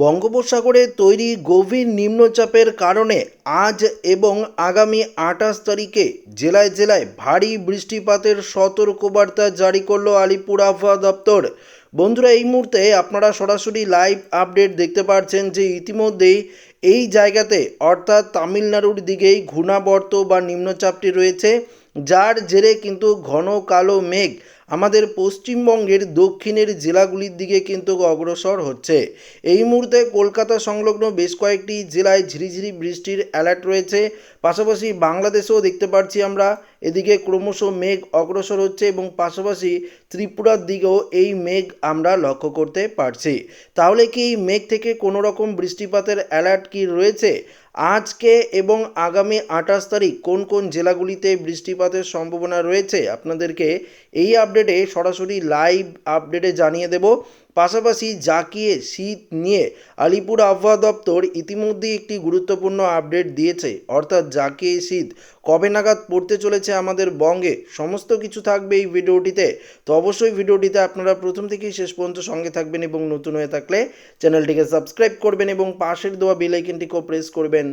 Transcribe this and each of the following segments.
বঙ্গোপসাগরে তৈরি গভীর নিম্নচাপের কারণে আজ এবং আগামী আঠাশ তারিখে জেলায় জেলায় ভারী বৃষ্টিপাতের সতর্কবার্তা জারি করল আলিপুর আবহাওয়া দপ্তর। বন্ধুরা, এই মুহূর্তে আপনারা সরাসরি লাইভ আপডেট দেখতে পাচ্ছেন যে ইতিমধ্যেই এই জায়গাতে, অর্থাৎ তামিলনাড়ুর দিকেই ঘূর্ণাবর্ত বা নিম্নচাপটি রয়েছে, যার জেরে কিন্তু ঘন কালো মেঘ আমাদের পশ্চিমবঙ্গের দক্ষিণের জেলাগুলির দিকে কিন্তু অগ্রসর হচ্ছে। এই মুহূর্তে কলকাতা সংলগ্ন বেশ কয়েকটি জেলায় ঝিরিঝিরি বৃষ্টির অ্যালার্ট রয়েছে। পাশাপাশি বাংলাদেশেও দেখতে পাচ্ছি আমরা, এদিকে ক্রমশ মেঘ অগ্রসর হচ্ছে এবং পাশাপাশি ত্রিপুরার দিকেও এই মেঘ আমরা লক্ষ্য করতে পারছি। তাহলে কি এই মেঘ থেকে কোনো রকম বৃষ্টিপাতের অ্যালার্ট কি রয়েছে? আজকে এবং আগামী আঠাশ তারিখ কোন কোন জেলাগুলিতে বৃষ্টিপাতের সম্ভাবনা রয়েছে আপনাদেরকে এই আপডেটে সরাসরি লাইভ আপডেটে জানিয়ে দেব। পাশাপাশি জাকিয়ে শীত নিয়ে আলিপুর আবহাওয়া দপ্তর ইতিমধ্যেই একটি গুরুত্বপূর্ণ আপডেট দিয়েছে। অর্থাৎ জাকিয়ে শীত কবে নাগাদ পড়তে চলেছে আমাদের বঙ্গে? সমস্ত কিছু থাকবে এই ভিডিওটিতে। তো অবশ্যই ভিডিওটিতে আপনারা প্রথম থেকেই শেষ পর্যন্ত সঙ্গে থাকবেন এবং নতুন হয়ে থাকলে চ্যানেলটিকে সাবস্ক্রাইব করবেন এবং পাশের দেওয়া বেল আইকনটিকেও প্রেস করবেন।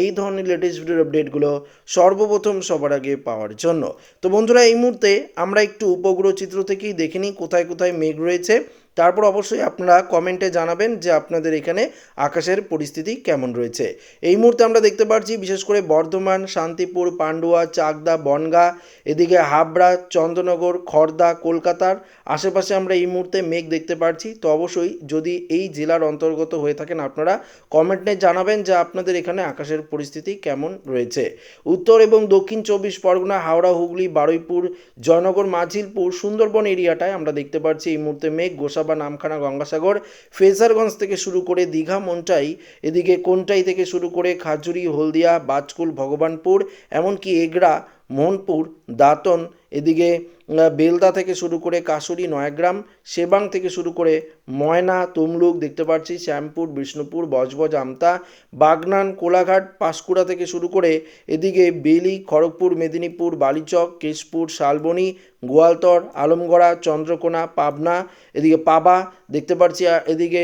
এই ধরনের লেটেস্ট ভিডিওর আপডেটগুলো সর্বপ্রথম সবার আগে পাওয়ার জন্য। তো বন্ধুরা, এই মুহূর্তে আমরা একটু উপগ্রহ চিত্র থেকেই দেখে নিই, কোথায় কোথায় মেঘ রয়েছে। তারপর অবশ্যই আপনারা কমেন্টে জানাবেন যে আপনাদের এখানে আকাশের পরিস্থিতি কেমন রয়েছে। এই মুহূর্তে আমরা দেখতে পাচ্ছি বিশেষ করে বর্ধমান, শান্তিপুর, পান্ডুয়া, চাকদা, বনগা, এদিকে হাবড়া, চন্দ্রনগর খড়দা কলকাতার আশেপাশে আমরা এই মুহূর্তে মেঘ দেখতে পাচ্ছি তো অবশ্যই যদি এই জেলার অন্তর্গত হয়ে থাকেন আপনারা, কমেন্টে জানাবেন যে আপনাদের এখানে আকাশের পরিস্থিতি কেমন রয়েছে। উত্তর এবং দক্ষিণ চব্বিশ পরগনা, হাওড়া, হুগলি, বারুইপুর, জয়নগর, মাঝিলপুর, সুন্দরবন এরিয়াটায় আমরা দেখতে পাচ্ছি এই মুহূর্তে মেঘ গোসাবা নামখানা গঙ্গাসাগর, ফেজারগঞ্জ থেকে শুরু করে দীঘা, মনটাই, এদিকে কোনটাই থেকে শুরু করে খাজুরি, হলদিয়া, বাজকুল, ভগবানপুর, এমনকি এগড়া মোহনপুর, দাঁতন এদিকে বেলদা থেকে শুরু করে কাশুরি, নয়াগ্রাম সেবাং থেকে শুরু করে ময়না, তমলুক দেখতে পাচ্ছি, শ্যামপুর, বিষ্ণুপুর, বজবজ, আমতা, বাগনান, কোলাঘাট, পাঁশকুড়া থেকে শুরু করে এদিকে বেলি, খড়গপুর, মেদিনীপুর, বালিচক, কেশপুর, শালবনী, গোয়ালতর, আলমগড়া, চন্দ্রকোনা, পাবনা, এদিকে পাবা দেখতে পাচ্ছি এদিকে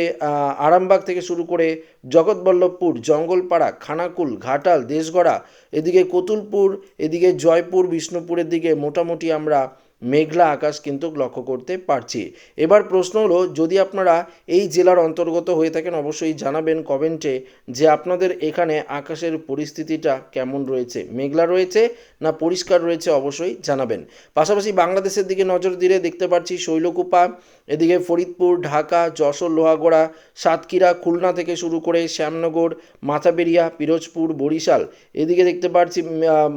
আরামবাগ থেকে শুরু করে জগৎবল্লভপুর, জঙ্গলপাড়া, খানাকুল, ঘাটাল, দেশগড়া, এদিকে কতুলপুর, এদিকে জয়পুর, বিষ্ণুপুরের দিকে মোটামুটি আমরা মেঘলা আকাশ কিন্তু লক্ষ্য করতে পারছি। এবার প্রশ্ন হলো, যদি আপনারা এই জেলার অন্তর্গত হয়ে থাকেন, অবশ্যই জানাবেন কমেন্টে যে আপনাদের এখানে আকাশের পরিস্থিতিটা কেমন রয়েছে। মেঘলা রয়েছে না পরিষ্কার রয়েছে, অবশ্যই জানাবেন। পাশাপাশি বাংলাদেশের দিকে নজর দিলে দেখতে পাচ্ছি শৈলকুপা, এদিকে ফরিদপুর, ঢাকা, যশোর, লোহাগড়া, সাতক্ষীরা, খুলনা থেকে শুরু করে শ্যামনগর, মাথাবেরিয়া, পিরোজপুর, বরিশাল। এদিকে দেখতে পাচ্ছি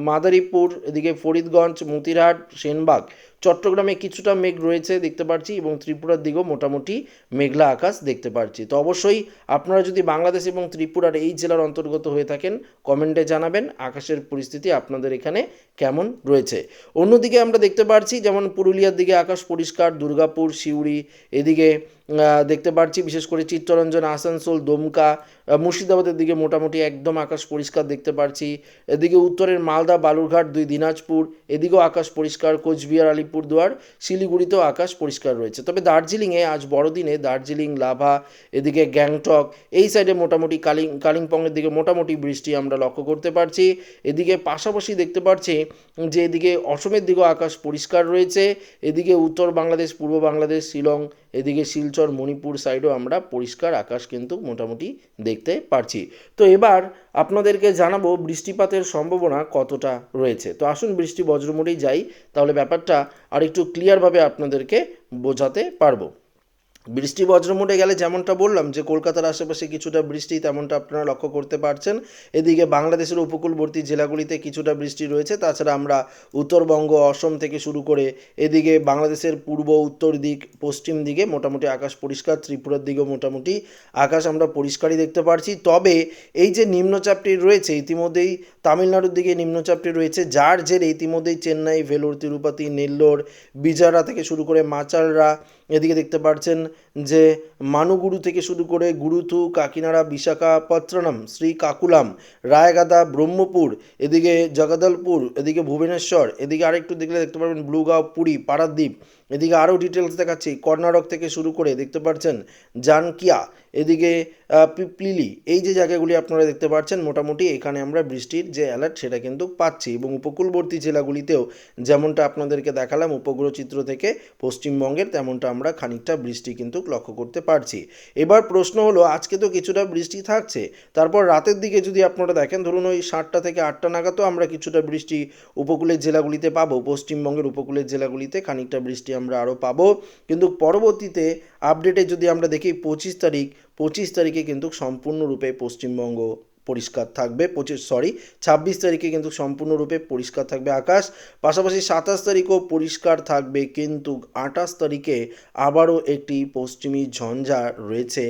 মাদারীপুর, এদিকে ফরিদগঞ্জ, মতিরহাট, সেনবাগ। চট্টগ্রামে কিছুটা মেঘ রয়েছে দেখতে পাচ্ছি এবং ত্রিপুরার দিকেও মোটামুটি মেঘলা আকাশ দেখতে পাচ্ছি তো অবশ্যই আপনারা যদি বাংলাদেশ এবং ত্রিপুরার এই জেলার অন্তর্গত হয়ে থাকেন, কমেন্টে জানাবেন আকাশের পরিস্থিতি আপনাদের এখানে কেমন রয়েছে। অন্যদিকে আমরা দেখতে পাচ্ছি যেমন পুরুলিয়ার দিকে আকাশ পরিষ্কার, দুর্গাপুর, সিউড়ি, এদিকে দেখতে পাচ্ছি বিশেষ করে চিত্তরঞ্জন, আসানসোল, দমকা মুর্শিদাবাদের দিকে মোটামুটি একদম আকাশ পরিষ্কার দেখতে পাচ্ছি এদিকে উত্তরের মালদা, বালুরঘাট, দুই দিনাজপুর, এদিকেও আকাশ পরিষ্কার, কোচবিহার আলিপুরদুয়ার শিলিগুড়িতেও আকাশ পরিষ্কার রয়েছে। তবে দার্জিলিংয়ে আজ বড়দিনে দার্জিলিং, লাভা, এদিকে গ্যাংটক, এই সাইডে মোটামুটি কালিং, কালিম্পংয়ের দিকে মোটামুটি বৃষ্টি আমরা লক্ষ্য করতে পারছি। এদিকে পাশাপাশি দেখতে পাচ্ছি যে এদিকে অসমের দিকেও আকাশ পরিষ্কার রয়েছে। এদিকে উত্তর বাংলাদেশ, পূর্ব বাংলাদেশ, শিলং, এদিকে শিলচর, মণিপুর সাইডেও আমরা পরিষ্কার আকাশ কিন্তু মোটামুটি দেখতে পারছি। তো এবার আপনাদেরকে জানাব বৃষ্টিপাতের সম্ভাবনা কতটা রয়েছে। তো আসুন বৃষ্টি বজ্রমুড়ি যাই, তাহলে ব্যাপারটা আর একটু ক্লিয়ারভাবে আপনাদেরকে বোঝাতে পারব। বৃষ্টি বজ্রমুটে গেলে যেমনটা বললাম যে কলকাতার আশেপাশে কিছুটা বৃষ্টি তেমনটা আপনারা লক্ষ্য করতে পারছেন। এদিকে বাংলাদেশের উপকূলবর্তী জেলাগুলিতে কিছুটা বৃষ্টি রয়েছে। তাছাড়া আমরা উত্তরবঙ্গ, অসম থেকে শুরু করে এদিকে বাংলাদেশের পূর্ব, উত্তর দিক, পশ্চিম দিকে মোটামুটি আকাশ পরিষ্কার, ত্রিপুরার দিকেও মোটামুটি আকাশ আমরা পরিষ্কারই দেখতে পারছি। তবে এই যে নিম্নচাপটি রয়েছে, ইতিমধ্যেই তামিলনাড়ুর দিকে নিম্নচাপটি রয়েছে। যার জেরে ইতিমধ্যেই চেন্নাই, ভেলোর, তিরুপতি, নেল্লোর, বিজারা থেকে শুরু করে মাচালরা এদিকে দেখতে পাচ্ছেন যে মানুগুরু থেকে শুরু করে গুরুথু, কাকিনাড়া বিশাখাপত্তনম শ্রী কাকুলাম, রায়গাদা, ব্রহ্মপুর, এদিকে জগদলপুর, এদিকে ভুবনেশ্বর, এদিকে আরেকটু দেখলে দেখতে পারবেন ব্লুগাঁও, পুরী, পারাদ্বীপ এদিকে আরও ডিটেলস দেখাচ্ছি। কর্ণাটক থেকে শুরু করে দেখতে পাচ্ছেন জানকিয়া, এদিকে পিপলিলি, এই যে জায়গাগুলি আপনারা দেখতে পাচ্ছেন, মোটামুটি এখানে আমরা বৃষ্টির যে অ্যালার্ট সেটা কিন্তু পাচ্ছি এবং উপকূলবর্তী জেলাগুলিতেও যেমনটা আপনাদেরকে দেখালাম, উপগ্রহ চিত্র থেকে পশ্চিমবঙ্গের তেমনটা আমরা খানিকটা বৃষ্টি কিন্তু লক্ষ্য করতে পারছি। এবার প্রশ্ন হলো, আজকে তো কিছুটা বৃষ্টি থাকছে, তারপর রাতের দিকে যদি আপনারা দেখেন, ধরুন ওই সাতটা থেকে আটটা নাগাদও আমরা কিছুটা বৃষ্টি উপকূলের জেলাগুলিতে পাবো, পশ্চিমবঙ্গের উপকূলের জেলাগুলিতে খানিকটা বৃষ্টি আমরা আরও পাবো। কিন্তু পরবর্তীতে আপডেটে যদি আমরা দেখি, পঁচিশ তারিখ, পঁচিশ তারিখে কিন্তু সম্পূর্ণরূপে পশ্চিমবঙ্গ পরিষ্কার থাকবে। পঁচিশ সরি ছাব্বিশ তারিখে কিন্তু সম্পূর্ণরূপে পরিষ্কার থাকবে আকাশ। পাশাপাশি সাতাশ তারিখও পরিষ্কার থাকবে, কিন্তু আঠাশ তারিখে আবারও একটি পশ্চিমী ঝঞ্ঝা রয়েছে।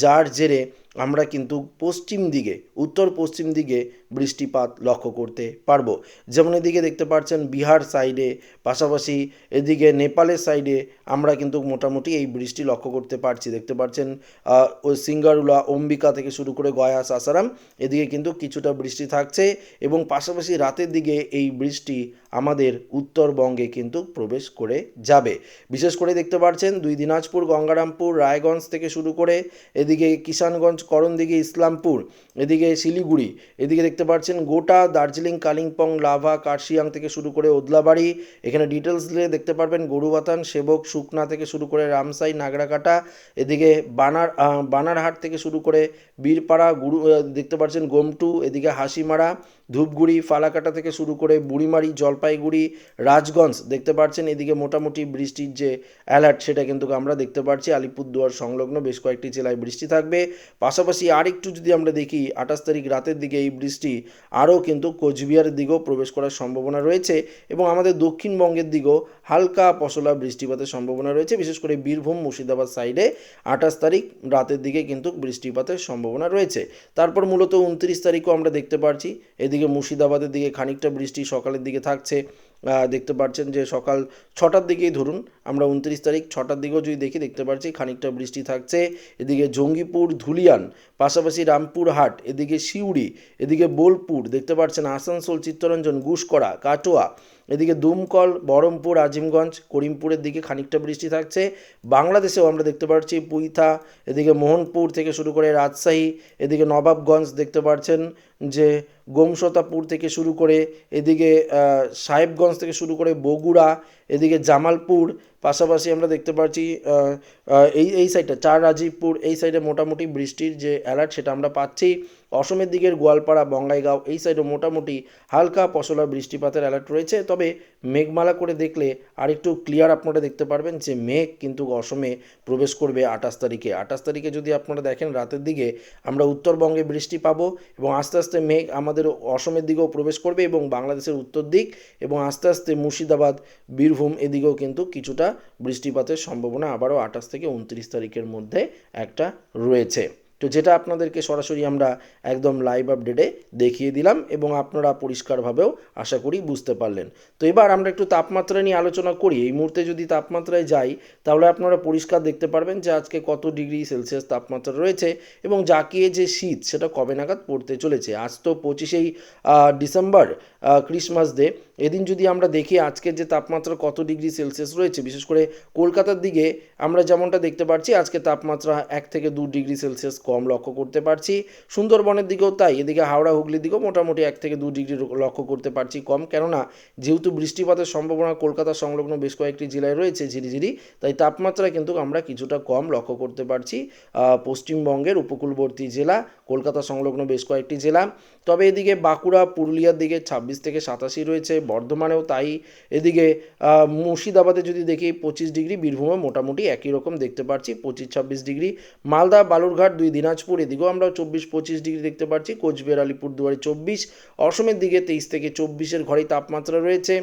যার জেরে আমরা কিন্তু পশ্চিম দিকে উত্তর পশ্চিম দিকে বৃষ্টিপাত লক্ষ্য করতে পারব। যেমন এদিকে দেখতে পাচ্ছেন, বিহার সাইডে পাশাপাশি এদিকে নেপালের সাইডে আমরা কিন্তু মোটামুটি এই বৃষ্টি লক্ষ্য করতে পারছি। দেখতে পাচ্ছেন ওই সিঙ্গারুলা, অম্বিকা থেকে শুরু করে গয়া, সাসারাম, এদিকে কিন্তু কিছুটা বৃষ্টি থাকছে এবং পাশাপাশি রাতের দিকে এই বৃষ্টি আমাদের উত্তরবঙ্গে কিন্তু প্রবেশ করে যাবে। বিশেষ করে দেখতে পাচ্ছেন, দুই দিনাজপুর, গঙ্গারামপুর, রায়গঞ্জ থেকে শুরু করে এদিকে কিষানগঞ্জ, করণদিঘি, ইসলামপুর, এদিকে শিলিগুড়ি, এদিকে দেখতে পাচ্ছেন গোটা দার্জিলিং, কালিম্পং, লাভা, কার্শিয়াং থেকে শুরু করে ওদলাবাড়ি, এখানে ডিটেলস দিলে দেখতে পারবেন গরুবাতান, সেবক, শুকনা থেকে শুরু করে রামসাই, নাগরাকাটা, এদিকে বানার বানারহাট থেকে শুরু করে বীরপাড়া, গুরু দেখতে পাচ্ছেন গোমটু, এদিকে হাসিমারা, ধূপগুড়ি, ফালাকাটা থেকে শুরু করে বুড়িমারি, জলপাইগুড়ি, রাজগঞ্জ দেখতে পাচ্ছেন এদিকে মোটামুটি বৃষ্টির যে অ্যালার্ট সেটা কিন্তু আমরা দেখতে পাচ্ছি আলিপুরদুয়ার সংলগ্ন বেশ কয়েকটি জেলায় বৃষ্টি থাকবে। পাশাপাশি আরেকটু যদি আমরা দেখি, আঠাশ তারিখ রাতের দিকে এই বৃষ্টি আরও কিন্তু কোচবিহারের দিকেও প্রবেশ করার সম্ভাবনা রয়েছে এবং আমাদের দক্ষিণবঙ্গের দিকেও হালকা পশলা বৃষ্টিপাতের সম্ভাবনা রয়েছে। বিশেষ করে বীরভূম, মুর্শিদাবাদ সাইডে আঠাশ তারিখ রাতের দিকে কিন্তু বৃষ্টিপাতের সম্ভাবনা রয়েছে। তারপর মূলত উনত্রিশ তারিখও আমরা দেখতে পাচ্ছি এদিকে মুর্শিদাবাদের দিকে খানিকটা বৃষ্টি সকালের দিকে থাকছে। দেখতে পাচ্ছেন যে সকাল ছটার দিকেই ধরুন, আমরা উনত্রিশ তারিখ ছটার দিকেও যদি দেখি, দেখতে পাচ্ছি খানিকটা বৃষ্টি থাকছে। এদিকে জঙ্গিপুর, ধুলিয়ান, পাশাপাশি রামপুরহাট এদিকে সিউড়ি, এদিকে বোলপুর, দেখতে পাচ্ছেন আসানসোল, চিত্তরঞ্জন গুসকরা কাটোয়া, এদিকে দুমকল, বহরমপুর, আজিমগঞ্জ, করিমপুরের দিকে খানিকটা বৃষ্টি থাকছে। বাংলাদেশেও আমরা দেখতে পাচ্ছি পুইথা, এদিকে মোহনপুর থেকে শুরু করে রাজশাহী, এদিকে নবাবগঞ্জ দেখতে পাচ্ছেন যে গোমশতাপুর থেকে শুরু করে এদিকে সাহেবগঞ্জ থেকে শুরু করে বগুড়া, এদিকে জামালপুর, পাশাপাশি আমরা দেখতে পাচ্ছি এই এই সাইডটা চার রাজীবপুর, এই সাইডে মোটামুটি বৃষ্টির যে অ্যালার্ট সেটা আমরা পাচ্ছি। অসমের দিকের গোয়ালপাড়া, বঙ্গাইগাঁও, এই সাইডে মোটামুটি হালকা পশলা বৃষ্টিপাতের অ্যালার্ট রয়েছে। তবে মেঘমালা করে দেখলে আরেকটু ক্লিয়ার আপনারা দেখতে পারবেন যে মেঘ কিন্তু অসমে প্রবেশ করবে আঠাশ তারিখে। আঠাশ তারিখে যদি আপনারা দেখেন রাতের দিকে, আমরা উত্তরবঙ্গে বৃষ্টি পাবো এবং আস্তে আস্তে মেঘ আমাদের অসমের দিকেও প্রবেশ করবে এবং বাংলাদেশের উত্তর দিক এবং আস্তে আস্তে মুর্শিদাবাদ, বীরভূম এদিকেও কিন্তু কিছুটা বৃষ্টিপাতের সম্ভাবনা আবারও আঠাশ থেকে উনত্রিশ তারিখের মধ্যে একটা রয়েছে। তো যেটা আপনাদেরকে সরাসরি আমরা একদম লাইভ আপডেটে দেখিয়ে দিলাম এবং আপনারা পরিষ্কারভাবেও আশা করি বুঝতে পারলেন। তো এবার আমরা একটু তাপমাত্রা নিয়ে আলোচনা করি। এই মুহূর্তে যদি তাপমাত্রায় যাই, তাহলে আপনারা পরিষ্কার দেখতে পারবেন যে আজকে কত ডিগ্রি সেলসিয়াস তাপমাত্রা রয়েছে এবং জাকিয়ে যে শীত, সেটা কবে নাগাদ পড়তে চলেছে? আজ তো পঁচিশেই ডিসেম্বর। ক্রিসমাস ডে এদিন যদি আমরা দেখি আজকের যে তাপমাত্রা কত ডিগ্রি সেলসিয়াস রয়েছে, বিশেষ করে কলকাতার দিকে আমরা যেমনটা দেখতে পাচ্ছি আজকে তাপমাত্রা এক থেকে দু ডিগ্রি সেলসিয়াস কম লক্ষ্য করতে পারছি। সুন্দরবনের দিকেও তাই, এদিকে হাওড়া হুগলির দিকেও মোটামুটি এক থেকে দু ডিগ্রি লক্ষ্য করতে পারছি কম। কেননা যেহেতু বৃষ্টিপাতের সম্ভাবনা কলকাতা সংলগ্ন বেশ কয়েকটি জেলায় রয়েছে ঝিরিঝিরি, তাই তাপমাত্রা কিন্তু আমরা কিছুটা কম লক্ষ্য করতে পারছি পশ্চিমবঙ্গের উপকূলবর্তী জেলা। কলকাতা সংলগ্ন বেশ কয়েকটি জেলা। তবে এদিকে বাঁকুড়া, পুরুলিয়ার দিকে ছাব্বিশ থেকে সাতাশি রয়েছে, বর্ধমানেও তাই। এদিকে মুর্শিদাবাদে যদি দেখি পঁচিশ ডিগ্রি, বীরভূমে মোটামুটি একই রকম দেখতে পাচ্ছি, পঁচিশ ছাব্বিশ ডিগ্রি। মালদা, বালুরঘাট, দুই দিনাজপুর, এদিকেও আমরা চব্বিশ, পঁচিশ ডিগ্রি দেখতে পাচ্ছি। কোচবিহার আলিপুরদুয়ারে চব্বিশ। অসমের দিকে তেইশ থেকে চব্বিশের ঘরেই তাপমাত্রা রয়েছে।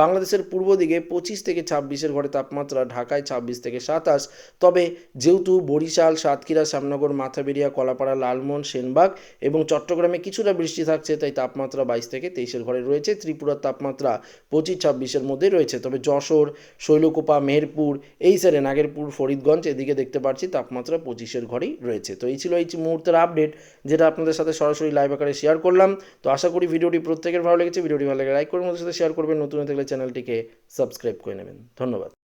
বাংলাদেশের পূর্ব দিকে পঁচিশ থেকে ছাব্বিশের ঘরে তাপমাত্রা, ঢাকায় ছাব্বিশ থেকে সাতাশ। তবে যেহেতু বরিশাল, সাতক্ষীরা, শ্যামনগর, মাথাবেরিয়া, কলাপাড়া, লালমোহন সেনবাগ এবং চট্টগ্রামে কিছুটা বৃষ্টি থাকছে, তাই তাপমাত্রা বাইশ থেকে তেইশের ঘরে রয়েছে। ত্রিপুরার তাপমাত্রা পঁচিশ ছাব্বিশের মধ্যে রয়েছে। তবে যশোর, শৈলকোপা, মেহেরপুর এই সাইডে নাগেরপুর, ফরিদগঞ্জ এদিকে দেখতে পাচ্ছি তাপমাত্রা পঁচিশের ঘরেই রয়েছে। তো এই ছিল এই মুহূর্তের আপডেট, যেটা আপনাদের সাথে সরাসরি লাইভ আকারে শেয়ার করলাম। তো আশা করি ভিডিওটি প্রত্যেকের ভালো লেগেছে। ভিডিওটি ভালো লাগে লাইক করে আমাদের সাথে শেয়ার করবেন। নতুন থাকলে চ্যানেলটিকে সাবস্ক্রাইব করে নেবেন। ধন্যবাদ।